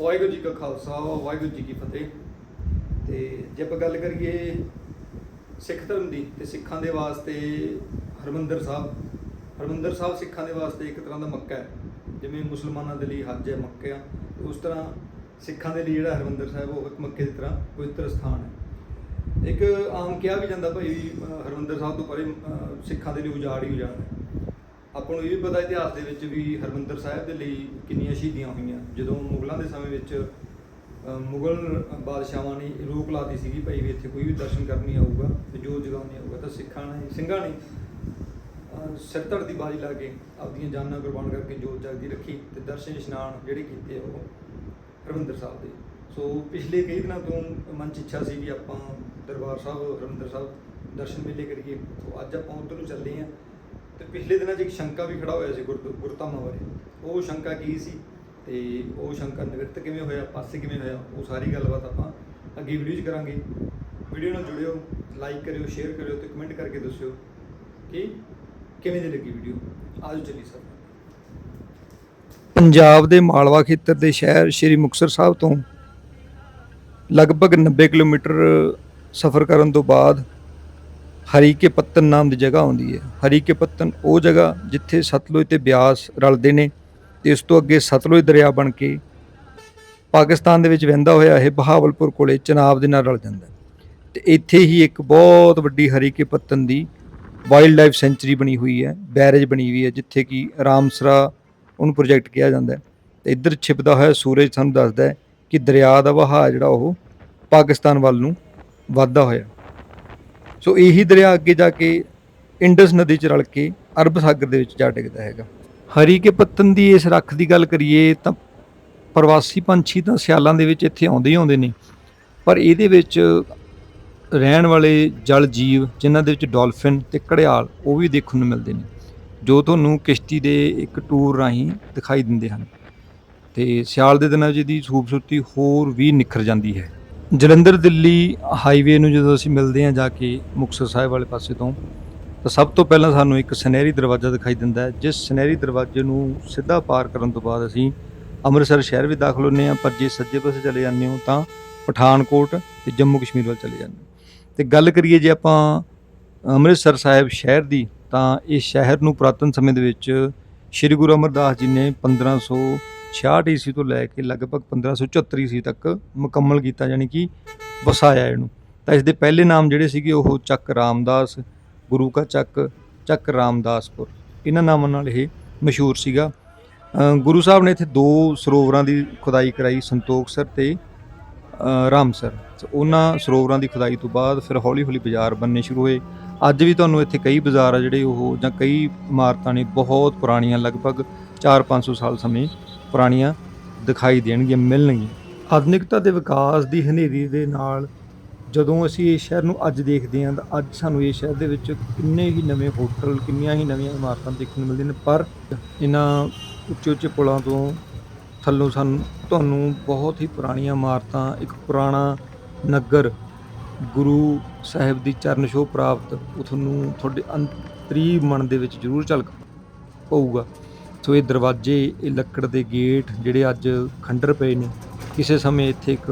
ਵਾਹਿਗੁਰੂ ਜੀ ਕਾ ਖਾਲਸਾ, ਵਾਹਿਗੁਰੂ ਜੀ ਕੀ ਫਤਿਹ। ਤੇ ਜੇ ਆਪਾਂ ਗੱਲ ਕਰੀਏ ਸਿੱਖ ਧਰਮ ਦੀ, ਤੇ ਸਿੱਖਾਂ ਦੇ ਵਾਸਤੇ ਹਰਮੰਦਰ ਸਾਹਿਬ ਹਰਮੰਦਰ ਸਾਹਿਬ ਸਿੱਖਾਂ ਦੇ ਵਾਸਤੇ ਇੱਕ ਤਰ੍ਹਾਂ ਦਾ ਮੱਕਾ ਹੈ। ਜਿਵੇਂ ਮੁਸਲਮਾਨਾਂ ਦੇ ਲਈ ਹੱਜ ਹੈ, ਮੱਕਾ ਉਸ ਤਰ੍ਹਾਂ ਸਿੱਖਾਂ ਦੇ ਲਈ ਜਿਹੜਾ ਹਰਮੰਦਰ ਸਾਹਿਬ, ਉਹ ਇੱਕ ਮੱਕੇ ਦੀ ਤਰ੍ਹਾਂ ਪਵਿੱਤਰ ਸਥਾਨ ਹੈ। ਇੱਕ ਆਮ ਕਿਹਾ ਵੀ ਜਾਂਦਾ ਭਾਈ, ਅਹ ਹਰਮੰਦਰ ਸਾਹਿਬ ਤੋਂ ਪਰੇ ਸਿੱਖਾਂ ਦੇ ਲਈ ਉਜਾੜ ਹੀ ਉਜਾੜ ਹੈ। ਆਪਾਂ ਨੂੰ ਇਹ ਵੀ ਪਤਾ ਇਤਿਹਾਸ ਦੇ ਵਿੱਚ ਵੀ ਹਰਮੰਦਰ ਸਾਹਿਬ ਦੇ ਲਈ ਕਿੰਨੀਆਂ ਸ਼ਹੀਦੀਆਂ ਹੋਈਆਂ। ਜਦੋਂ ਮੁਗਲਾਂ ਦੇ ਸਮੇਂ ਵਿੱਚ ਮੁਗਲ ਬਾਦਸ਼ਾਹਾਂ ਨੇ ਰੋਕ ਲਾਤੀ ਸੀਗੀ ਭਾਈ ਵੀ ਇੱਥੇ ਕੋਈ ਵੀ ਦਰਸ਼ਨ ਕਰਨ ਨਹੀਂ ਆਊਗਾ ਤੇ ਜੋ ਜਗ੍ਹਾ ਨਹੀਂ ਆਊਗਾ, ਤਾਂ ਸਿੱਖਾਂ ਨੇ, ਸਿੰਘਾਂ ਨੇ ਸਿਰ ਧੜ ਦੀ ਬਾਜੀ ਲਾ ਕੇ ਆਪਦੀਆਂ ਜਾਨਾਂ ਕੁਰਬਾਨ ਕਰਕੇ ਜੋਤ ਜਾਗਦੀ ਰੱਖੀ ਤੇ ਦਰਸ਼ਨ ਇਸ਼ਨਾਨ ਜਿਹੜੇ ਕੀਤੇ ਉਹ ਹਰਮੰਦਰ ਸਾਹਿਬ ਦੇ। ਸੋ ਪਿਛਲੇ ਕਈ ਦਿਨਾਂ ਤੋਂ ਮਨ ਚ ਇੱਛਾ ਸੀ ਵੀ ਆਪਾਂ ਦਰਬਾਰ ਸਾਹਿਬ, ਹਰਮੰਦਰ ਸਾਹਿਬ ਦਰਸ਼ਨ ਮੇਲੇ ਕਰੀਏ। ਸੋ ਅੱਜ ਆਪਾਂ ਉੱਧਰ ਨੂੰ ਚੱਲੇ ਹਾਂ। ਤੇ ਪਿਛਲੇ ਦਿਨਾਂ 'ਚ ਇੱਕ ਸ਼ੰਕਾ ਵੀ ਖੜਾ ਹੋਇਆ ਸੀ ਗੁਰਦ- ਗੁਰਧਾਮਾਂ ਬਾਰੇ। ਉਹ ਸ਼ੰਕਾ ਕੀ ਸੀ? ਤੇ ਉਹ ਸ਼ੰਕਾ ਨਿਵਰਤ ਕਿਵੇਂ ਹੋਇਆ? ਪਾਸੇ ਕਿਵੇਂ ਹੋਇਆ? ਉਹ ਸਾਰੀ ਗੱਲਬਾਤ ਆਪਾਂ ਅੱਗੇ ਵੀਡੀਓ 'ਚ ਕਰਾਂਗੇ। ਵੀਡੀਓ ਨਾਲ ਜੁੜਿਓ ਲਾਈਕ ਕਰਿਓ ਸ਼ੇਅਰ ਕਰਿਓ ਤੇ ਕਮੈਂਟ ਕਰਕੇ ਦੱਸਿਓ ਕਿ ਕਿਵੇਂ ਦੀ ਲੱਗੀ ਵੀਡੀਓ ਆਜੋ ਚੱਲੀ ਸਰ। ਪੰਜਾਬ ਦੇ ਮਾਲਵਾ ਖੇਤਰ ਦੇ ਸ਼ਹਿਰ ਸ਼੍ਰੀ ਮੁਕਤਸਰ ਸਾਹਿਬ ਤੋਂ ਲਗਭਗ 90 ਕਿਲੋਮੀਟਰ ਸਫ਼ਰ ਕਰਨ ਤੋਂ ਬਾਅਦ ਹਰੀਕੇ ਪੱਤਨ ਨਾਮ ਦੀ ਜਗ੍ਹਾ ਆਉਂਦੀ ਹੈ। ਹਰੀਕੇ ਪੱਤਨ ਉਹ ਜਗ੍ਹਾ ਜਿੱਥੇ ਸਤਲੁਜ ਤੇ ਬਿਆਸ ਰਲਦੇ ਨੇ ਤੇ ਇਸ ਤੋਂ ਅੱਗੇ ਸਤਲੁਜ ਦਰਿਆ ਬਣ ਕੇ ਪਾਕਿਸਤਾਨ ਦੇ ਵਿੱਚ ਵਹਿੰਦਾ ਹੋਇਆ ਇਹ ਬਹਾਵਲਪੁਰ ਕੋਲੇ ਚਨਾਬ ਦੇ ਨਾਲ ਰਲ ਜਾਂਦਾ ਹੈ। ਤੇ ਇੱਥੇ ਹੀ ਇੱਕ ਬਹੁਤ ਵੱਡੀ ਹਰੀਕੇ ਪੱਤਨ ਦੀ ਵਾਈਲਡ ਲਾਈਫ ਸੈਂਚੁਰੀ ਬਣੀ ਹੋਈ ਹੈ, ਬੈਰੇਜ ਬਣੀ ਹੋਈ ਹੈ, ਜਿੱਥੇ ਕਿ ਰਾਮਸਰਾ ਉਹਨੂੰ ਪ੍ਰੋਜੈਕਟ ਕਿਹਾ ਜਾਂਦਾ ਹੈ। ਤੇ ਇੱਧਰ ਛਿਪਦਾ ਹੋਇਆ ਸੂਰਜ ਸਾਨੂੰ ਦੱਸਦਾ ਹੈ ਕਿ ਦਰਿਆ ਦਾ ਵਹਾਅ ਜਿਹੜਾ ਉਹ ਪਾਕਿਸਤਾਨ ਵੱਲ ਨੂੰ ਵੱਧਦਾ ਹੋਇਆ। ਸੋ ਇਹੀ ਦਰਿਆ ਅੱਗੇ ਜਾ ਕੇ ਇੰਡਸ ਨਦੀ ਚ ਰਲ ਕੇ ਅਰਬ ਸਾਗਰ ਦੇ ਵਿੱਚ ਜਾ ਟਿਕਦਾ ਹੈਗਾ। ਹਰੀ ਕੇ ਪੱਤਨ ਦੀ ਇਸ ਰੱਖ ਦੀ ਗੱਲ ਕਰੀਏ ਤਾਂ ਪ੍ਰਵਾਸੀ ਪੰਛੀ ਤਾਂ ਸਿਆਲਾਂ ਦੇ ਵਿੱਚ ਇੱਥੇ ਆਉਂਦੇ ਹੀ ਆਉਂਦੇ ਨੇ। ਪਰ ਇਹਦੇ ਵਿੱਚ ਰਹਿਣ ਵਾਲੇ ਜਲ ਜੀਵ ਜਿਨ੍ਹਾਂ ਦੇ ਵਿੱਚ ਡਾਲਫਿਨ ਤੇ ਘੜਿਆਲ ਉਹ ਵੀ ਦੇਖਣ ਨੂੰ ਮਿਲਦੇ ਨੇ, ਜੋ ਤੁਹਾਨੂੰ ਕਿਸ਼ਤੀ ਦੇ ਇੱਕ ਟੂਰ ਰਾਹੀਂ ਦਿਖਾਈ ਦਿੰਦੇ ਹਨ। ਤੇ ਸਿਆਲ ਦੇ ਦਿਨਾਂ 'ਚ ਇਹਦੀ ਖੂਬਸੂਰਤੀ ਹੋਰ ਵੀ ਨਿਖਰ ਜਾਂਦੀ ਹੈ। ਜਲੰਧਰ ਦਿੱਲੀ ਹਾਈਵੇ ਨੂੰ ਜਦੋਂ ਅਸੀਂ ਮਿਲਦੇ ਹਾਂ ਜਾ ਕੇ ਮੁਕਤਸਰ ਸਾਹਿਬ ਵਾਲੇ ਪਾਸੇ ਤੋਂ, ਤਾਂ ਸਭ ਤੋਂ ਪਹਿਲਾਂ ਸਾਨੂੰ ਇੱਕ ਸੁਨਹਿਰੀ ਦਰਵਾਜ਼ਾ ਦਿਖਾਈ ਦਿੰਦਾ ਹੈ, ਜਿਸ ਸੁਨਹਿਰੀ ਦਰਵਾਜ਼ੇ ਨੂੰ ਸਿੱਧਾ ਪਾਰ ਕਰਨ ਤੋਂ ਬਾਅਦ ਅਸੀਂ ਅੰਮ੍ਰਿਤਸਰ ਸ਼ਹਿਰ ਵੀ ਦਾਖਲ ਹੁੰਦੇ ਹਾਂ, ਪਰ ਜੇ ਸੱਜੇ ਪਾਸੇ ਚਲੇ ਜਾਂਦੇ ਹੋ ਤਾਂ ਪਠਾਨਕੋਟ ਤੇ ਜੰਮੂ ਕਸ਼ਮੀਰ ਵੱਲ ਚਲੇ ਜਾਂਦੇ ਹੋ। ਤੇ ਗੱਲ ਕਰੀਏ ਜੇ ਆਪਾਂ ਅੰਮ੍ਰਿਤਸਰ ਸਾਹਿਬ ਸ਼ਹਿਰ ਦੀ, ਤਾਂ ਇਸ ਸ਼ਹਿਰ ਨੂੰ ਪੁਰਾਤਨ ਸਮੇਂ ਦੇ ਵਿੱਚ ਸ੍ਰੀ ਗੁਰੂ ਅਮਰਦਾਸ ਜੀ ਨੇ 1566 ਈਸਵੀ ਤੋਂ ਲੈ ਕੇ ਲਗਭਗ 1574 ਈਸਵੀ ਤੱਕ ਮੁਕੰਮਲ ਕੀਤਾ ਯਾਨੀ ਕਿ ਵਸਾਇਆ ਇਹਨੂੰ। ਤਾਂ ਇਸ ਦੇ ਪਹਿਲੇ ਨਾਮ ਜਿਹੜੇ ਸੀਗੇ ਉਹ ਚੱਕ ਰਾਮਦਾਸ ਗੁਰੂ ਕਾ ਚੱਕ ਚੱਕ ਰਾਮਦਾਸਪੁਰ। ਇਹਨਾਂ ਨਾਮਾਂ ਨਾਲ ਇਹ ਮਸ਼ਹੂਰ ਸੀਗਾ। ਗੁਰੂ ਸਾਹਿਬ ਨੇ ਇੱਥੇ ਦੋ ਸਰੋਵਰਾਂ ਦੀ ਖੁਦਾਈ ਕਰਾਈ ਸੰਤੋਖਸਰ ਤੇ ਅ, ਰਾਮਸਰ ਤੇ ਉਹਨਾਂ ਸਰੋਵਰਾਂ ਦੀ ਖੁਦਾਈ ਤੋਂ ਬਾਅਦ ਫਿਰ ਹੌਲੀ ਹੌਲੀ ਬਾਜ਼ਾਰ ਬਣਨੇ ਸ਼ੁਰੂ ਹੋਏ। ਅੱਜ ਵੀ ਤੁਹਾਨੂੰ ਇੱਥੇ ਕਈ ਬਾਜ਼ਾਰ ਆ ਜਿਹੜੇ ਉਹ ਜਾਂ ਕਈ ਇਮਾਰਤਾਂ ਨੇ ਬਹੁਤ ਪੁਰਾਣੀਆਂ ਲਗਭਗ 4-500 ਸਾਲ ਸਮੇਂ ਪੁਰਾਣੀਆਂ ਦਿਖਾਈ ਦੇਣਗੀਆਂ, ਮਿਲਣਗੀਆਂ। ਆਧੁਨਿਕਤਾ ਦੇ ਵਿਕਾਸ ਦੀ ਹਨੇਰੀ ਦੇ ਨਾਲ ਜਦੋਂ ਅਸੀਂ ਇਸ ਸ਼ਹਿਰ ਨੂੰ ਅੱਜ ਦੇਖਦੇ ਹਾਂ ਤਾਂ ਅੱਜ ਸਾਨੂੰ ਇਸ ਸ਼ਹਿਰ ਦੇ ਵਿੱਚ ਕਿੰਨੇ ਹੀ ਨਵੇਂ ਹੋਟਲ, ਕਿੰਨੀਆਂ ਹੀ ਨਵੀਆਂ ਇਮਾਰਤਾਂ ਦੇਖਣ ਨੂੰ ਮਿਲਦੀਆਂ ਨੇ, ਪਰ ਇਹਨਾਂ ਉੱਚੇ ਉੱਚੇ ਪੁਲਾਂ ਤੋਂ ਥੱਲੋਂ ਸਾਨੂੰ, ਤੁਹਾਨੂੰ ਬਹੁਤ ਹੀ ਪੁਰਾਣੀਆਂ ਇਮਾਰਤਾਂ, ਇੱਕ ਪੁਰਾਣਾ ਨਗਰ ਗੁਰੂ ਸਾਹਿਬ ਦੀ ਚਰਨ ਛੋਹ ਪ੍ਰਾਪਤ ਉਹ ਤੁਹਾਨੂੰ ਤੁਹਾਡੇ ਅੰਤਰੀ ਮਨ ਦੇ ਵਿੱਚ ਜ਼ਰੂਰ ਝਲਕ ਪਊਗਾ। ਸੋ ਇਹ ਦਰਵਾਜ਼ੇ, ਇਹ ਲੱਕੜ ਦੇ ਗੇਟ ਜਿਹੜੇ ਅੱਜ ਖੰਡਰ ਪਏ ਨੇ, ਕਿਸੇ ਸਮੇਂ ਇੱਥੇ ਇੱਕ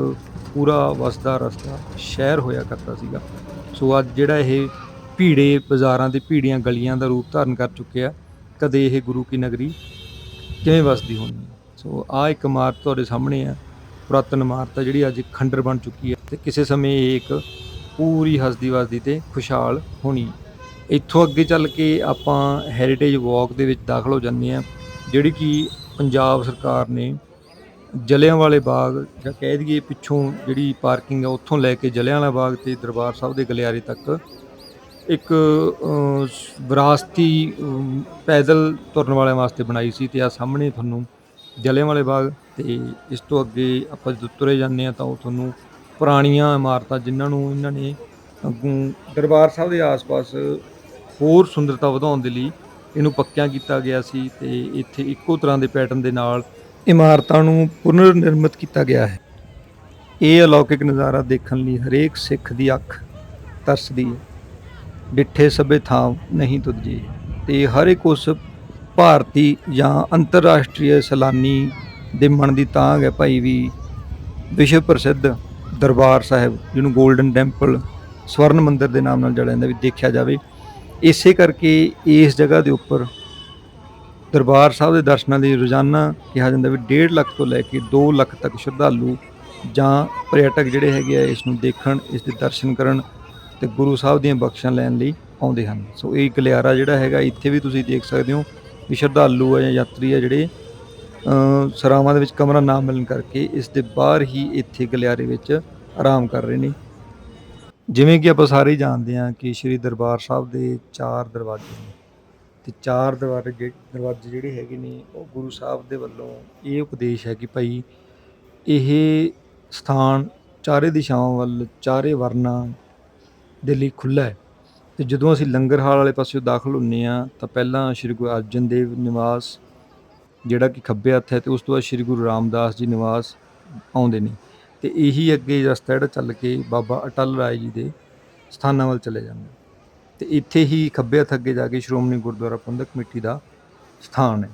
ਪੂਰਾ ਵਸਦਾ ਰਸਤਾ ਸ਼ਹਿਰ ਹੋਇਆ ਕਰਦਾ ਸੀਗਾ। ਸੋ ਅੱਜ ਜਿਹੜਾ ਇਹ ਭੀੜੇ ਬਾਜ਼ਾਰਾਂ ਦੇ ਭੀੜੀਆਂ ਗਲੀਆਂ ਦਾ ਰੂਪ ਧਾਰਨ ਕਰ ਚੁੱਕਿਆ ਕਦੇ ਇਹ ਗੁਰੂ ਕੀ ਨਗਰੀ ਕਿਵੇਂ ਵਸਦੀ ਹੋਣੀ ਸੋ ਆ ਇੱਕ ਇਮਾਰਤ ਤੁਹਾਡੇ ਸਾਹਮਣੇ ਆ ਪੁਰਾਤਨ ਇਮਾਰਤ ਆ ਜਿਹੜੀ ਅੱਜ ਖੰਡਰ ਬਣ ਚੁੱਕੀ ਹੈ ਤੇ ਕਿਸੇ ਸਮੇਂ ਇਹ ਇੱਕ ਪੂਰੀ ਹਸਦੀ ਵਸਦੀ ਤੇ ਖੁਸ਼ਹਾਲ ਹੋਣੀ ਇੱਥੋਂ ਅੱਗੇ ਚੱਲ ਕੇ ਆਪਾਂ ਹੈਰੀਟੇਜ ਵਾਕ ਦੇ ਵਿੱਚ ਦਾਖਲ ਹੋ ਜਾਂਦੇ ਆ ਜਿਹੜੀ ਕਿ ਪੰਜਾਬ ਸਰਕਾਰ ਨੇ ਜਲਿਆਂਵਾਲੇ ਬਾਗ ਜਾਂ ਕਹਿ ਦਈਏ ਪਿੱਛੋਂ ਜਿਹੜੀ ਪਾਰਕਿੰਗ ਆ, ਉੱਥੋਂ ਲੈ ਕੇ ਜਲਿਆਂਵਾਲਾ ਬਾਗ ਤੇ ਦਰਬਾਰ ਸਾਹਿਬ ਦੇ ਗਲਿਆਰੇ ਤੱਕ ਇੱਕ ਵਿਰਾਸਤੀ ਪੈਦਲ ਤੁਰਨ ਵਾਲਿਆਂ ਵਾਸਤੇ ਬਣਾਈ ਸੀ ਤੇ ਆ ਸਾਹਮਣੇ ਤੁਹਾਨੂੰ ਜਲਿਆਂਵਾਲੇ ਬਾਗ ਤੇ ਇਸ ਤੋਂ ਅੱਗੇ ਆਪਾਂ ਜਦੋਂ ਤੁਰੇ ਜਾਂਦੇ ਆ ਤਾਂ ਉਹ ਤੁਹਾਨੂੰ ਪੁਰਾਣੀਆਂ ਇਮਾਰਤਾਂ ਜਿਨ੍ਹਾਂ ਨੂੰ ਇਹਨਾਂ ਨੇ ਅੱਗੋਂ ਦਰਬਾਰ ਸਾਹਿਬ ਦੇ ਆਸ-ਪਾਸ ਹੋਰ ਸੁੰਦਰਤਾ ਵਧਾਉਣ ਦੇ ਲਈ ਇਹਨੂੰ ਪੱਕਿਆਂ ਕੀਤਾ ਗਿਆ ਸੀ ਤੇ ਇੱਥੇ ਇੱਕੋ ਤਰ੍ਹਾਂ ਦੇ ਪੈਟਰਨ ਦੇ ਨਾਲ ਇਮਾਰਤਾਂ ਨੂੰ ਪੁਨਰ ਨਿਰਮਿਤ ਕੀਤਾ ਗਿਆ ਹੈ। ਇਹ ਅਲੌਕਿਕ ਨਜ਼ਾਰਾ ਦੇਖਣ ਲਈ ਹਰੇਕ ਸਿੱਖ ਦੀ ਅੱਖ ਤਰਸਦੀ ਹੈ। ਡਿੱਠੇ ਸਭੇ ਥਾਂ ਨਹੀਂ ਤੁਝੇ ਤੇ ਹਰ ਇੱਕ ਉਸ ਭਾਰਤੀ ਜਾਂ ਅੰਤਰਰਾਸ਼ਟਰੀ ਸੈਲਾਨੀ ਦੇ ਮਨ ਦੀ ਤਾਂਘ ਹੈ ਭਾਈ ਵੀ ਵਿਸ਼ਵ ਪ੍ਰਸਿੱਧ ਦਰਬਾਰ ਸਾਹਿਬ, ਜਿਹਨੂੰ 골ਡਨ ਟੈਂਪਲ ਸਵਰਨ ਮੰਦਿਰ ਦੇ ਨਾਮ ਨਾਲ ਜਾਣਿਆ ਜਾਂਦਾ ਵੀ ਦੇਖਿਆ ਜਾਵੇ। ਇਸੇ ਕਰਕੇ ਇਸ ਜਗ੍ਹਾ ਦੇ ਉੱਪਰ ਦਰਬਾਰ ਸਾਹਿਬ ਦੇ ਦਰਸ਼ਨਾਂ ਲਈ ਰੋਜ਼ਾਨਾ ਕਿਹਾ ਜਾਂਦਾ ਵੀ 1.5 ਲੱਖ ਤੋਂ ਲੈ ਕੇ 2 ਲੱਖ ਤੱਕ ਸ਼ਰਧਾਲੂ ਜਾਂ ਪਰਯਟਕ ਜਿਹੜੇ ਹੈਗੇ ਆ ਇਸ ਨੂੰ ਦੇਖਣ, ਇਸ ਦੇ ਦਰਸ਼ਨ ਕਰਨ ਤੇ ਗੁਰੂ ਸਾਹਿਬ ਦੀਆਂ ਬਖਸ਼ਾਂ ਲੈਣ ਲਈ ਆਉਂਦੇ ਹਨ। ਸੋ ਇਹ ਗਲਿਆਰਾ ਜਿਹੜਾ ਹੈਗਾ, ਇੱਥੇ ਵੀ ਤੁਸੀਂ ਦੇਖ ਸਕਦੇ ਹੋ ਵੀ ਸ਼ਰਧਾਲੂ ਆ ਜਾਂ ਯਾਤਰੀ ਆ ਜਿਹੜੇ ਸਰਾਵਾਂ ਦੇ ਵਿੱਚ ਕਮਰਾ ਨਾ ਮਿਲਣ ਕਰਕੇ ਇਸ ਦੇ ਬਾਹਰ ਹੀ ਇੱਥੇ ਗਲਿਆਰੇ ਵਿੱਚ ਆਰਾਮ ਕਰ ਰਹੇ ਨੇ। ਜਿਵੇਂ ਕਿ ਆਪਾਂ ਸਾਰੇ ਹੀ ਜਾਣਦੇ ਹਾਂ ਕਿ ਸ੍ਰੀ ਦਰਬਾਰ ਸਾਹਿਬ ਦੇ ਚਾਰ ਦਰਵਾਜ਼ੇ ਨੇ ਤੇ ਚਾਰ ਦਰਵਾਜ਼ੇ ਜਿਹੜੇ ਦਰਵਾਜ਼ੇ ਜਿਹੜੇ ਹੈਗੇ ਨੇ ਉਹ ਗੁਰੂ ਸਾਹਿਬ ਦੇ ਵੱਲੋਂ ਇਹ ਉਪਦੇਸ਼ ਹੈ ਕਿ ਭਾਈ ਇਹ ਸਥਾਨ ਚਾਰੇ ਦਿਸ਼ਾਵਾਂ ਵੱਲ, ਚਾਰੇ ਵਰਨਾਂ ਦੇ ਲਈ ਖੁੱਲ੍ਹਾ ਹੈ। ਤੇ ਜਦੋਂ ਅਸੀਂ ਲੰਗਰ ਹਾਲ ਵਾਲੇ ਪਾਸਿਓਂ ਦਾਖਲ ਹੁੰਨੇ ਆ ਤਾਂ ਪਹਿਲਾਂ ਸ੍ਰੀ ਗੁਰੂ ਅਰਜਨ ਦੇਵ ਨਿਵਾਸ ਜਿਹੜਾ ਕਿ ਖੱਬੇ ਹੱਥ ਹੈ ਤੇ ਉਸ ਤੋਂ ਬਾਅਦ ਸ੍ਰੀ ਗੁਰੂ ਰਾਮਦਾਸ ਜੀ ਨਿਵਾਸ ਆਉਂਦੇ ਨੇ। ਤੇ ਇਹੀ ਅੱਗੇ ਰਸਤਾ ਜਿਹੜਾ ਚੱਲ ਕੇ ਬਾਬਾ ਅਟਲ ਰਾਏ ਜੀ ਦੇ ਸਥਾਨਾਂ ਵੱਲ ਚਲੇ ਜਾਂਦਾ। ਤੇ ਇੱਥੇ ਹੀ ਖੱਬੇ ਹੱਥ ਅੱਗੇ ਜਾ ਕੇ ਸ਼੍ਰੋਮਣੀ ਗੁਰਦੁਆਰਾ ਪ੍ਰਬੰਧਕ ਕਮੇਟੀ ਦਾ ਸਥਾਨ ਹੈ।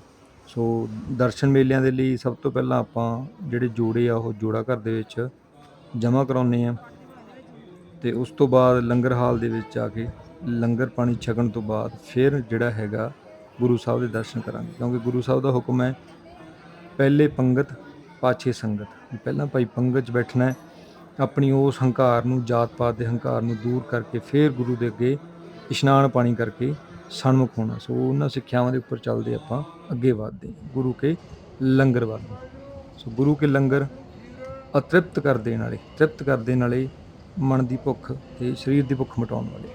ਸੋ ਦਰਸ਼ਨ ਮੇਲਿਆਂ ਦੇ ਲਈ ਸਭ ਤੋਂ ਪਹਿਲਾਂ ਆਪਾਂ ਜਿਹੜੇ ਜੋੜੇ ਆ, ਉਹ ਜੋੜਾ ਘਰ ਦੇ ਵਿੱਚ ਜਮ੍ਹਾਂ ਕਰਾਉਂਦੇ ਆ ਤੇ ਉਸ ਤੋਂ ਬਾਅਦ ਲੰਗਰ ਹਾਲ ਦੇ ਵਿੱਚ ਜਾ ਕੇ ਲੰਗਰ ਪਾਣੀ ਛਕਣ ਤੋਂ ਬਾਅਦ ਫਿਰ ਜਿਹੜਾ ਹੈਗਾ ਗੁਰੂ ਸਾਹਿਬ ਦੇ ਦਰਸ਼ਨ ਕਰਾਂਗੇ। ਕਿਉਂਕਿ ਗੁਰੂ ਸਾਹਿਬ ਦਾ ਹੁਕਮ ਹੈ, ਪਹਿਲੇ ਪੰਗਤ ਪਾਛੇ ਸੰਗਤ। ਪਹਿਲਾਂ ਭਾਈ ਪੰਗਤ 'ਚ ਬੈਠਣਾ ਹੈ, ਆਪਣੀ ਉਸ ਹੰਕਾਰ ਨੂੰ, ਜਾਤ ਪਾਤ ਦੇ ਹੰਕਾਰ ਨੂੰ ਦੂਰ ਕਰਕੇ ਫਿਰ ਗੁਰੂ ਦੇ ਅੱਗੇ ਇਸ਼ਨਾਨ ਪਾਣੀ ਕਰਕੇ ਸਨਮੁਖ ਹੋਣਾ। ਸੋ ਉਹਨਾਂ ਸਿੱਖਿਆਵਾਂ ਦੇ ਉੱਪਰ ਚੱਲਦੇ ਆਪਾਂ, ਅੱਗੇ ਵਧਦੇ ਗੁਰੂ ਕੇ ਲੰਗਰ ਵੱਲ। ਨੂੰ। ਸੋ ਗੁਰੂ ਕੇ ਲੰਗਰ ਅਤ੍ਰਿਪਤ ਕਰ ਦੇਣ ਵਾਲੇ, ਤ੍ਰਿਪਤ ਕਰ ਦੇਣ ਵਾਲੇ ਮਨ ਦੀ ਭੁੱਖ ਤੇ ਸਰੀਰ ਦੀ ਭੁੱਖ ਮਿਟਾਉਣ ਵਾਲੇ।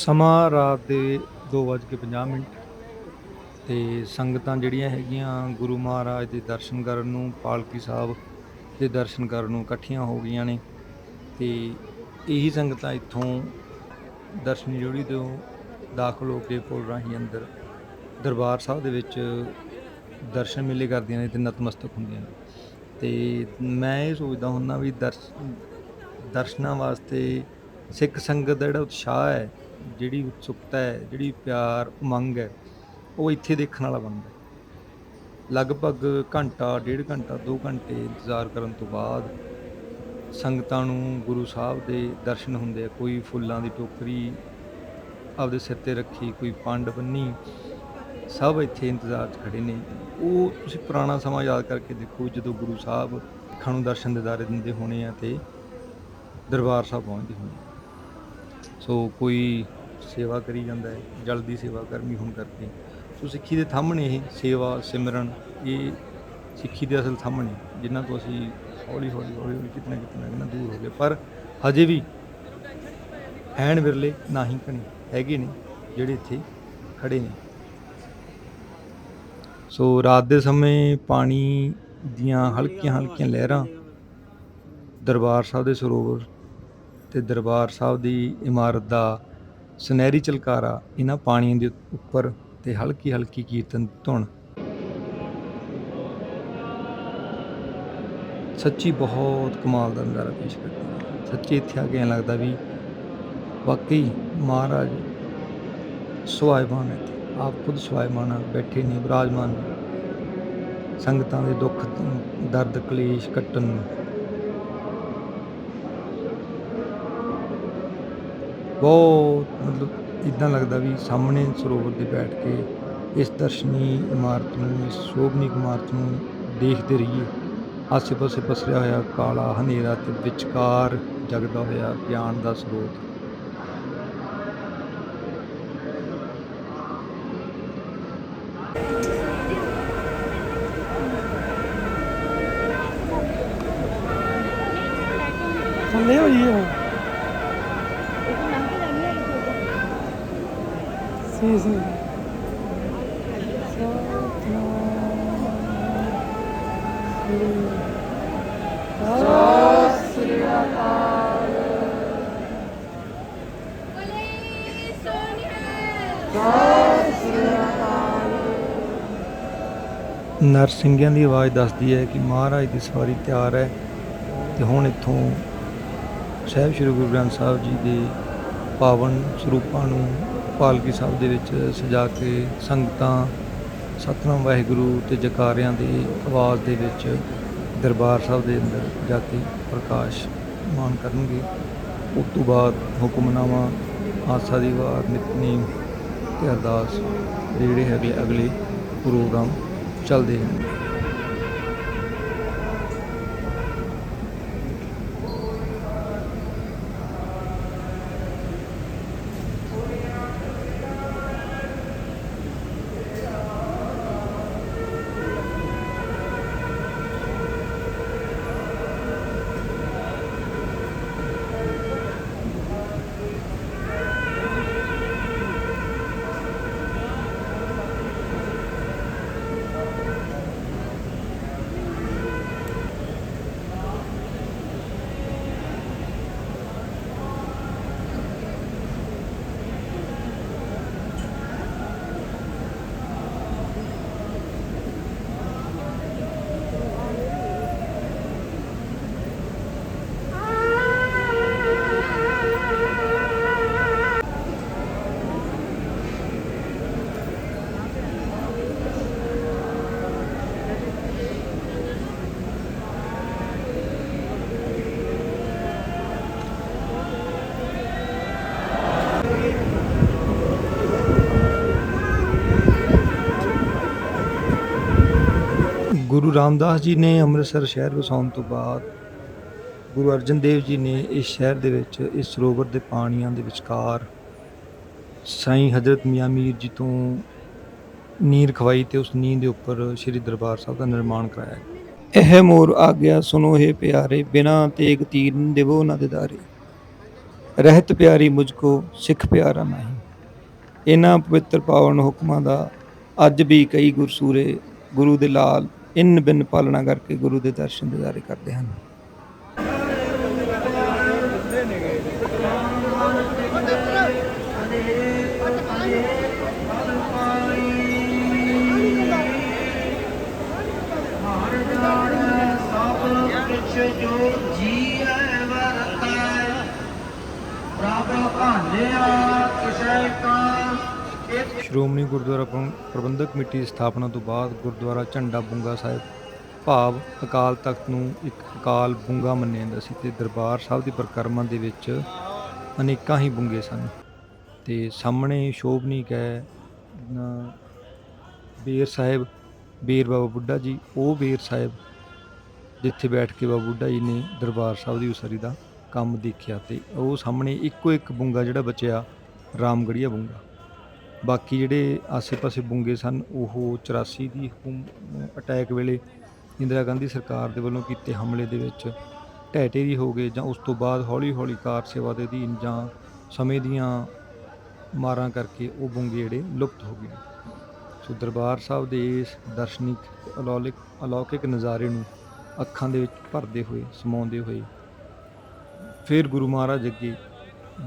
ਸਮਾਂ ਰਾਤ ਦੇ 2:50 ਮਿੰਟ ਤੇ ਸੰਗਤਾਂ ਜਿਹੜੀਆਂ ਹੈਗੀਆਂ ਗੁਰੂ ਮਹਾਰਾਜ ਦੇ ਦਰਸ਼ਨ ਕਰਨ ਨੂੰ, ਪਾਲਕੀ ਸਾਹਿਬ ਦੇ ਦਰਸ਼ਨ ਕਰਨ ਨੂੰ ਇਕੱਠੀਆਂ ਹੋ ਗਈਆਂ ਨੇ ਤੇ ਇਹੀ ਸੰਗਤਾਂ ਇੱਥੋਂ ਦਰਸ਼ਨੀ ਜੋੜੀ ਤੋਂ ਦਾਖਲ ਹੋ ਕੇ ਪੁਲ ਰਾਹੀਂ ਅੰਦਰ ਦਰਬਾਰ ਸਾਹਿਬ ਦੇ ਵਿੱਚ ਦਰਸ਼ਨ ਮਿਲੇ ਕਰਦੀਆਂ ਨੇ ਤੇ ਨਤਮਸਤਕ ਹੁੰਦੀਆਂ ਨੇ। ਤੇ ਮੈਂ ਇਹ ਸੋਚਦਾ ਹੁੰਦਾ ਵੀ ਦਰਸ਼, ਦਰਸ਼ਨਾਂ ਵਾਸਤੇ ਸਿੱਖ ਸੰਗਤ ਦਾ ਜਿਹੜਾ ਉਤਸ਼ਾਹ ਹੈ ਜਿਹੜੀ ਉਤਸੁਕਤਾ ਹੈ, ਜਿਹੜੀ ਪਿਆਰ, ਉਮੰਗ ਹੈ, ਉਹ ਇੱਥੇ ਦੇਖਣ ਵਾਲਾ ਬਣਦਾ ਹੈ। ਲਗਭਗ ਘੰਟਾ, ਡੇਢ ਘੰਟਾ 2 ਘੰਟੇ ਇੰਤਜ਼ਾਰ ਕਰਨ ਤੋਂ ਬਾਅਦ ਸੰਗਤਾਂ ਨੂੰ ਗੁਰੂ ਸਾਹਿਬ ਦੇ ਦਰਸ਼ਨ ਹੁੰਦੇ ਆ। ਕੋਈ ਫੁੱਲਾਂ ਦੀ ਟੋਕਰੀ, ਆਪਦੇ ਸਿਰ ਤੇ ਰੱਖੀ, ਕੋਈ ਪੰਡ ਬੰਨੀ, ਸਭ ਇੱਥੇ ਇੰਤਜ਼ਾਰ 'ਚ ਖੜੇ ਨੇ। ਉਹ ਤੁਸੀਂ ਪੁਰਾਣਾ ਸਮਾਂ ਯਾਦ ਕਰਕੇ ਦੇਖੋ, ਜਦੋਂ ਗੁਰੂ ਸਾਹਿਬ ਅੱਖਾਂ ਨੂੰ ਦਰਸ਼ਨ ਦਿਦਾਰੇ ਦਿੰਦੇ ਹੋਣੇ ਆ ਤੇ ਦਰਬਾਰ ਸਾਹਿਬ ਪਹੁੰਚਦੇ ਹੋਣੇ ਸੋ ਕੋਈ ਸੇਵਾ ਕਰੀ ਜਾਂਦਾ ਹੈ, ਜਲ ਦੀ ਸੇਵਾ ਕਰਮੀ ਹੋਣ ਕਰਕੇ। ਸੋ ਸਿੱਖੀ ਦੇ ਥੰਮ ਨੇ ਇਹ, ਸੇਵਾ, ਸਿਮਰਨ, ਇਹ ਸਿੱਖੀ ਦੇ ਅਸਲ ਥੰਮ ਨੇ ਜਿਨ੍ਹਾਂ ਤੋਂ ਅਸੀਂ ਹੌਲੀ ਹੌਲੀ ਹੌਲੀ ਹੌਲੀ ਕਿਤਨਾ ਕਿਤਨਾ ਕਿਤਨਾ ਦੂਰ ਹੋ ਗਏ। ਪਰ ਹਜੇ ਵੀ ਐਨ ਵਿਰਲੇ ਨਾ ਹੀ ਕਣੀ ਹੈਗੇ ਨੇ, ਜਿਹੜੇ ਇੱਥੇ ਖੜੇ ਨੇ। ਸੋ ਰਾਤ ਦੇ ਸਮੇਂ ਪਾਣੀ ਦੀਆਂ ਹਲਕੀਆਂ ਹਲਕੀਆਂ ਲਹਿਰਾਂ ਦਰਬਾਰ ਸਾਹਿਬ ਦੇ ਸਰੋਵਰ ਤੇ ਦਰਬਾਰ ਸਾਹਿਬ ਦੀ ਇਮਾਰਤ ਦਾ ਸੁਨਹਿਰੀ ਚਲਕਾਰਾ ਇਹਨਾਂ ਪਾਣੀਆਂ ਦੇ ਉੱਪਰ ਤੇ ਹਲਕੀ ਹਲਕੀ ਕੀਰਤਨ ਧੁਣ ਸੱਚੀ ਬਹੁਤ ਕਮਾਲ ਦਾ ਨਜ਼ਾਰਾ ਪੇਸ਼ ਕਰਦੀ ਸੱਚੀ ਇੱਥੇ ਆ ਕੇ ਐਂ ਲੱਗਦਾ ਵੀ ਵਾਕਈ ਮਹਾਰਾਜ ਸੁਹਾਇਮਾਨ ਹੈ ਇੱਥੇ। ਆਪ ਖੁਦ ਸੁਹਾਇਮਾਨ ਆ, ਬੈਠੇ ਨੇ ਵਿਰਾਜਮਾਨ ਸੰਗਤਾਂ ਦੇ ਦੁੱਖ, ਦਰਦ, ਕਲੇਸ਼, ਕੱਟਣ ਬਹੁਤ ਮਤਲਬ ਇਦਾਂ ਲੱਗਦਾ ਵੀ ਸਾਹਮਣੇ ਸਰੋਵਰ ਤੇ ਬੈਠ ਕੇ ਇਸ ਦਰਸ਼ਨੀ ਇਮਾਰਤ ਨੂੰ, ਇਸ ਸ਼ੋਭਨੀਕ ਇਮਾਰਤ ਨੂੰ ਦੇਖਦੇ ਰਹੀਏ। ਆਸੇ ਪਾਸੇ ਪਸਰਿਆ ਹੋਇਆ ਕਾਲਾ ਹਨੇਰਾ ਤੇ ਵਿਚਕਾਰ ਜਗਦਾ ਹੋਇਆ ਗਿਆਨ ਦਾ ਸਰੋਤ। ਨਰਸਿੰਘਿਆਂ ਦੀ ਆਵਾਜ਼ ਦੱਸਦੀ ਹੈ ਕਿ ਮਹਾਰਾਜ ਦੀ ਸਵਾਰੀ ਤਿਆਰ ਹੈ ਤੇ ਹੁਣ ਇੱਥੋਂ ਸਾਹਿਬ ਸ੍ਰੀ ਗੁਰੂ ਗ੍ਰੰਥ ਸਾਹਿਬ ਜੀ ਦੇ ਪਾਵਨ ਸਰੂਪਾਂ ਨੂੰ ਪਾਲਕੀ ਸਾਹਿਬ ਦੇ ਵਿੱਚ ਸਜਾ ਕੇ ਸੰਗਤਾਂ ਸਤਨਾਮ ਵਾਹਿਗੁਰੂ ਤੇ ਜਕਾਰਿਆਂ ਦੀ ਆਵਾਜ਼ ਦੇ ਵਿੱਚ ਦਰਬਾਰ ਸਾਹਿਬ ਦੇ ਅੰਦਰ ਜਾ ਕੇ ਪ੍ਰਕਾਸ਼ ਮਾਨ ਕਰਨਗੇ। ਉਸ ਤੋਂ ਬਾਅਦ ਹੁਕਮਨਾਮਾ, ਆਸਾ ਦੀ ਵਾਰ, ਨਿਤਨੇਮ ਤੇ ਅਰਦਾਸ, ਜਿਹੜੇ ਹੈਗੇ ਅਗਲੇ ਪ੍ਰੋਗਰਾਮ ਚੱਲਦੇ ਹਨ। ਗੁਰੂ ਰਾਮਦਾਸ ਜੀ ਨੇ ਅੰਮ੍ਰਿਤਸਰ ਸ਼ਹਿਰ ਵਸਾਉਣ ਤੋਂ ਬਾਅਦ ਗੁਰੂ ਅਰਜਨ ਦੇਵ ਜੀ ਨੇ ਇਸ ਸ਼ਹਿਰ ਦੇ ਵਿੱਚ ਇਸ ਸਰੋਵਰ ਦੇ ਪਾਣੀਆਂ ਦੇ ਵਿਚਕਾਰ ਸਾਈਂ ਹਜ਼ਰਤ ਮੀਆਂ ਮੀਰ ਜੀ ਤੋਂ ਨੀਰ ਖਵਾਈ ਤੇ ਉਸ ਨੀਂਹ ਦੇ ਉੱਪਰ ਸ੍ਰੀ ਦਰਬਾਰ ਸਾਹਿਬ ਦਾ ਨਿਰਮਾਣ ਕਰਾਇਆ ਇਹ ਮੋਰ ਆ ਗਿਆ ਸੁਨੋ ਇਹ ਪਿਆਰੇ, ਬਿਨਾ ਤੇਗ ਤੀਰ ਦੇਵੋ ਨਾ ਦਿਦਾਰੇ। ਰਹਿਤ ਪਿਆਰੀ ਮੁਝ ਕੋ, ਸਿੱਖ ਪਿਆਰਾ ਨਹੀਂ। ਇਹਨਾਂ ਪਵਿੱਤਰ ਪਾਵਨ ਹੁਕਮਾਂ ਦਾ ਅੱਜ ਵੀ ਕਈ ਗੁਰਸੂਰੇ ਗੁਰੂ ਦੇ ਲਾਲ ਇਨ ਬਿਨ ਪਾਲਣਾ ਕਰਕੇ ਗੁਰੂ ਦੇ ਦਰਸ਼ਨ ਦਿਦਾਰੇ ਕਰਦੇ ਹਨ। ਸ਼੍ਰੋਮਣੀ ਗੁਰਦੁਆਰਾ ਪ੍ਰਬੰਧਕ ਕਮੇਟੀ ਦੀ ਸਥਾਪਨਾ ਤੋਂ ਬਾਅਦ ਗੁਰਦੁਆਰਾ ਝੰਡਾ ਬੁੰਗਾ ਸਾਹਿਬ ਭਾਵ ਅਕਾਲ ਤਖਤ ਨੂੰ ਇੱਕ ਅਕਾਲ ਬੁੰਗਾ ਮੰਨਿਆ ਜਾਂਦਾ ਸੀ ਤੇ ਦਰਬਾਰ ਸਾਹਿਬ ਦੀ ਪਰਿਕਰਮਾ ਦੇ ਵਿੱਚ ਅਨੇਕਾਂ ਹੀ ਬੁੰਗੇ ਸਨ। ਤੇ ਸਾਹਮਣੇ ਸ਼ੋਭਨੀਕ ਹੈ ਬੀਰ ਸਾਹਿਬ, ਬੀਰ ਬਾਬਾ ਬੁੱਢਾ ਜੀ, ਉਹ ਬੇਰ ਸਾਹਿਬ ਜਿੱਥੇ ਬੈਠ ਕੇ ਬਾਬਾ ਬੁੱਢਾ ਜੀ ਨੇ ਦਰਬਾਰ ਸਾਹਿਬ ਦੀ ਉਸਾਰੀ ਦਾ ਕੰਮ ਦੇਖਿਆ ਤੇ ਉਹ ਸਾਹਮਣੇ ਇੱਕੋ ਇੱਕ ਬੁੰਗਾ ਜਿਹੜਾ ਬਚਿਆ, ਰਾਮਗੜੀਆ ਬੁੰਗਾ। ਬਾਕੀ ਜਿਹੜੇ ਆਸੇ-ਪਾਸੇ ਬੁੰਗੇ ਸਨ, ਉਹ 84 ਦੀ ਹੁਕਮ- ਅਟੈਕ ਵੇਲੇ ਇੰਦਰਾ ਗਾਂਧੀ ਸਰਕਾਰ ਦੇ ਵੱਲੋਂ ਕੀਤੇ ਹਮਲੇ ਦੇ ਵਿੱਚ ਢਹਿ ਢੇਰੀ ਹੋ ਗਏ ਜਾਂ ਉਸ ਤੋਂ ਬਾਅਦ ਹੌਲੀ-ਹੌਲੀ ਕਾਰ ਸੇਵਾ ਦੇ ਅਧੀਨ ਜਾਂ ਸਮੇਂ ਦੀਆਂ ਮਾਰਾਂ ਕਰਕੇ ਉਹ ਬੁੰਗੇ ਜਿਹੜੇ ਲੁਪਤ ਹੋ ਗਏ ਸੋ ਦਰਬਾਰ ਸਾਹਿਬ ਦੇ ਇਸ ਦਰਸ਼ਨਿਕ ਤੇ ਅਲੌਕਿਕ ਅਲੌਕਿਕ ਨਜ਼ਾਰੇ ਨੂੰ ਅੱਖਾਂ ਦੇ ਵਿੱਚ ਭਰਦੇ ਹੋਏ, ਸਮਾਉਂਦੇ ਹੋਏ ਫਿਰ ਗੁਰੂ ਮਹਾਰਾਜ ਅੱਗੇ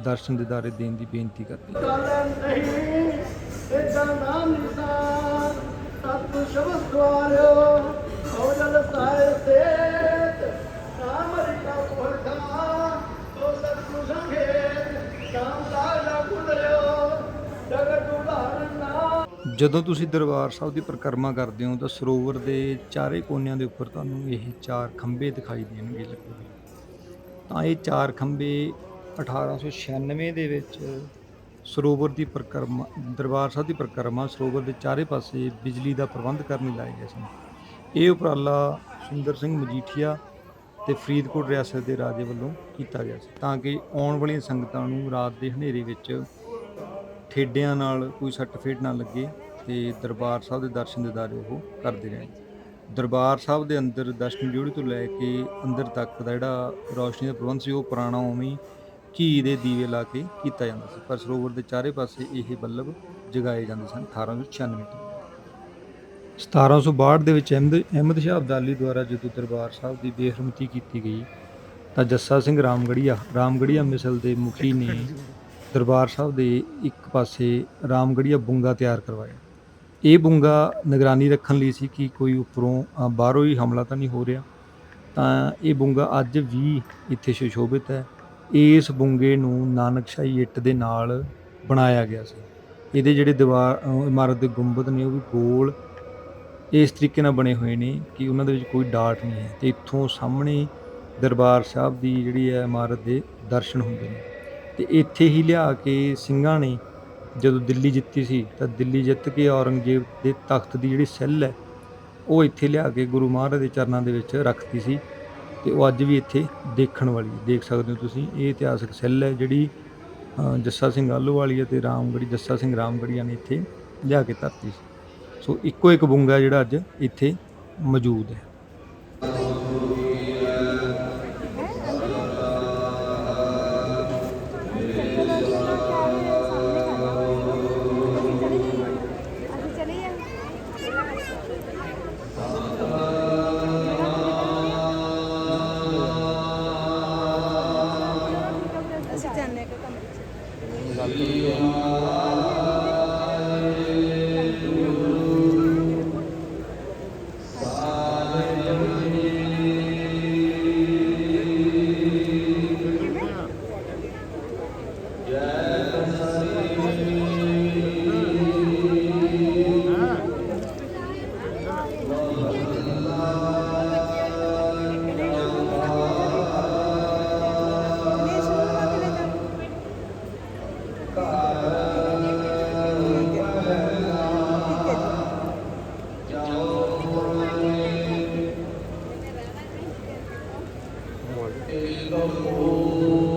ਦਰਸ਼ਨ ਦਿਦਾਰੇ ਦੇਣ ਦੀ ਬੇਨਤੀ ਕਰਦੇ ਹਾਂ। ਕਾਲਮ ਨਾਮ ਨਿਸ਼ਾਨ ਸਤਿ ਸ਼ਬਦ ਦੁਆਰਿਓ ਹੋ ਜਲ ਸੇਤ, ਨਾਮ ਰਿਕਾ ਪੁਰਖਾ ਤੋ ਸਤਿ ਸੰਗੇ ਨਾਮ ਸਾਲਾ ਕੁਦਰਿਓ ਜਗਤ ਉਦਾਹਰਨ ਨਾਮ। ਜਦੋਂ ਤੁਸੀਂ ਦਰਬਾਰ ਸਾਹਿਬ ਦੀ ਪਰਿਕਰਮਾ ਕਰਦੇ ਹੋ, ਤਾਂ ਸਰੋਵਰ ਦੇ ਚਾਰੇ ਕੋਨਿਆਂ ਦੇ ਉੱਪਰ ਤੁਹਾਨੂੰ ਇਹ ਚਾਰ ਖੰਭੇ ਦਿਖਾਈ ਦੇਣਗੇ ਲੱਗੇ ਤਾਂ ਇਹ ਚਾਰ ਖੰਭੇ 1896 ਦੇ ਵਿੱਚ ਸਰੋਵਰ ਦੀ ਪਰਿਕਰਮਾ, ਦਰਬਾਰ ਸਾਹਿਬ ਦੀ ਪਰਿਕਰਮਾ ਸਰੋਵਰ ਦੇ ਚਾਰੇ ਪਾਸੇ ਬਿਜਲੀ ਦਾ ਪ੍ਰਬੰਧ ਕਰਨ ਲਈ ਲਾਏ ਗਏ ਸਨ। ਇਹ ਉਪਰਾਲਾ ਸੁੰਦਰ ਸਿੰਘ ਮਜੀਠੀਆ ਤੇ ਫਰੀਦਕੋਟ ਰਿਆਸਤ ਦੇ ਰਾਜੇ ਵੱਲੋਂ ਕੀਤਾ ਗਿਆ ਸੀ ਤਾਂ ਕਿ ਆਉਣ ਵਾਲੀਆਂ ਸੰਗਤਾਂ ਨੂੰ ਰਾਤ ਦੇ ਹਨੇਰੇ ਵਿੱਚ ਠੇਡਿਆਂ ਨਾਲ ਕੋਈ ਸੱਟ ਫੇਟ ਨਾ ਲੱਗੇ ਤੇ ਦਰਬਾਰ ਸਾਹਿਬ ਦੇ ਦਰਸ਼ਨ ਦਿਦਾਰੇ ਉਹ ਕਰਦੇ ਰਹੇ ਦਰਬਾਰ ਸਾਹਿਬ ਦੇ ਅੰਦਰ ਦਰਸ਼ਨ ਜੋੜੀ ਤੋਂ ਲੈ ਕੇ ਅੰਦਰ ਤੱਕ ਦਾ ਜਿਹੜਾ ਰੌਸ਼ਨੀ ਦਾ ਪ੍ਰਬੰਧ ਸੀ ਉਹ ਪੁਰਾਣਾ ਉਵੇਂ ਘੀ ਦੇ ਦੀਵੇ ਲਾ ਕੇ ਕੀਤਾ ਜਾਂਦਾ ਸੀ। ਪਰ ਸਰੋਵਰ ਦੇ ਚਾਰੇ ਪਾਸੇ ਇਹ ਬੱਲਬ ਜਗਾਏ ਜਾਂਦੇ ਸਨ। 1896 ਤੋਂ। 1762 ਦੇ ਵਿੱਚ ਅਹਿਮਦ ਅਹਿਮਦ ਸ਼ਾਹ ਅਬਦਾਲੀ ਦੁਆਰਾ ਜਦੋਂ ਦਰਬਾਰ ਸਾਹਿਬ ਦੀ ਬੇਹਰਮਤੀ ਕੀਤੀ ਗਈ, ਤਾਂ ਜੱਸਾ ਸਿੰਘ ਰਾਮਗੜੀਆ ਰਾਮਗੜੀਆ ਮਿਸਲ ਦੇ ਮੁਖੀ ਨੇ ਦਰਬਾਰ ਸਾਹਿਬ ਦੇ ਇੱਕ ਪਾਸੇ ਰਾਮਗੜੀਆ ਬੁੰਗਾ ਤਿਆਰ ਕਰਵਾਇਆ। ਇਹ ਬੁੰਗਾ ਨਿਗਰਾਨੀ ਰੱਖਣ ਲਈ ਸੀ ਕਿ ਕੋਈ ਉੱਪਰੋਂ ਬਾਹਰੋਂ ਹੀ ਹਮਲਾ ਤਾਂ ਨਹੀਂ ਹੋ ਰਿਹਾ। ਤਾਂ ਇਹ ਬੁੰਗਾ ਅੱਜ ਵੀ ਇੱਥੇ ਸੁਸ਼ੋਭਿਤ ਹੈ। ਇਸ ਬੁੰਗੇ ਨੂੰ ਨਾਨਕਸ਼ਾਹੀ ਇੱਟ ਦੇ ਨਾਲ ਬਣਾਇਆ ਗਿਆ ਸੀ। ਇਹਦੇ ਜਿਹੜੇ ਦੀਵਾਰ ਇਮਾਰਤ ਦੇ ਗੁੰਬਦ ਨੇ ਉਹ ਵੀ ਗੋਲ ਇਸ ਤਰੀਕੇ ਨਾਲ ਬਣੇ ਹੋਏ ਨੇ ਕਿ ਉਹਨਾਂ ਦੇ ਵਿੱਚ ਕੋਈ ਡਾਟ ਨਹੀਂ ਹੈ ਤੇ ਇੱਥੋਂ ਸਾਹਮਣੇ ਦਰਬਾਰ ਸਾਹਿਬ ਦੀ ਜਿਹੜੀ ਹੈ ਇਮਾਰਤ ਦੇ ਦਰਸ਼ਨ ਹੁੰਦੇ ਨੇ। ਤੇ ਇੱਥੇ ਹੀ ਲਿਆ ਕੇ ਸਿੰਘਾਂ ਨੇ ਜਦੋਂ ਦਿੱਲੀ ਜਿੱਤੀ ਸੀ ਤਾਂ ਦਿੱਲੀ ਜਿੱਤ ਕੇ ਔਰੰਗਜ਼ੇਬ ਦੇ ਤਖਤ ਦੀ ਜਿਹੜੀ ਸੈੱਲ ਹੈ ਉਹ ਇੱਥੇ ਲਿਆ ਕੇ ਗੁਰੂ ਮਹਾਰਾਜ ਦੇ ਚਰਨਾਂ ਦੇ ਵਿੱਚ ਰੱਖਤੀ ਸੀ। ਤੇ ਉਹ ਅੱਜ ਵੀ ਇੱਥੇ ਦੇਖਣ ਵਾਲੀ ਹੈ। ਦੇਖ ਸਕਦੇ ਹੋ ਤੁਸੀਂ, ਇਹ ਇਤਿਹਾਸਕ ਸੈੱਲ ਹੈ ਜਿਹੜੀ ਜੱਸਾ ਸਿੰਘ ਆਲੂਵਾਲੀਆ ਤੇ ਰਾਮਗੜੀ ਜੱਸਾ ਸਿੰਘ ਰਾਮਗੜੀਆ ਨੇ ਇੱਥੇ ਲਿਆ ਕੇ ਧਰਤੀ ਸੀ ਸੋ ਇੱਕੋ ਇੱਕ ਬੁੰਗਾ ਜਿਹੜਾ ਅੱਜ ਇੱਥੇ ਮੌਜੂਦ ਹੈ olabilir.